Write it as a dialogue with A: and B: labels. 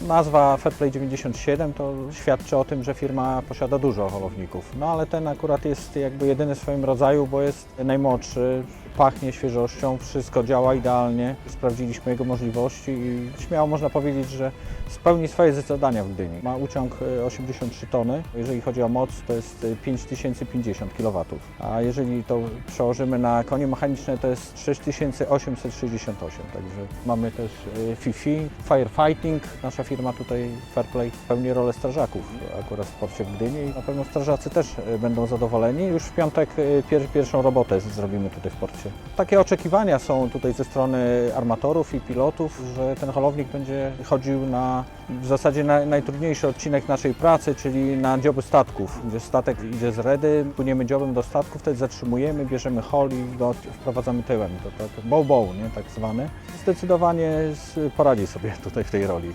A: Nazwa Fairplay 97 to świadczy o tym, że firma posiada dużo holowników. No ale ten akurat jest jakby jedyny w swoim rodzaju, bo jest najmłodszy, pachnie świeżością, wszystko działa idealnie. Sprawdziliśmy jego możliwości i śmiało można powiedzieć, że spełni swoje zadania w Gdyni. Ma uciąg e, 83 tony. Jeżeli chodzi o moc, to jest e, 5050 kW. A jeżeli to przełożymy na konie mechaniczne, to jest 6868. Także mamy też e, FIFI, Firefighting. Nasza firma tutaj Fairplay pełni rolę strażaków akurat w porcie Gdyni i na pewno strażacy też e, będą zadowoleni. Już w piątek e, pier pierwszą robotę zrobimy tutaj w porcie. Takie oczekiwania są tutaj ze strony armatorów i pilotów, że ten holownik będzie chodził na w zasadzie na, najtrudniejszy odcinek naszej pracy, czyli na dzioby statków, gdzie statek idzie z redy, płyniemy dziobem do statku, wtedy zatrzymujemy, bierzemy hol i wprowadzamy tyłem, to tak bow-bow, nie, tak zwany. Zdecydowanie poradzi sobie tutaj w tej roli.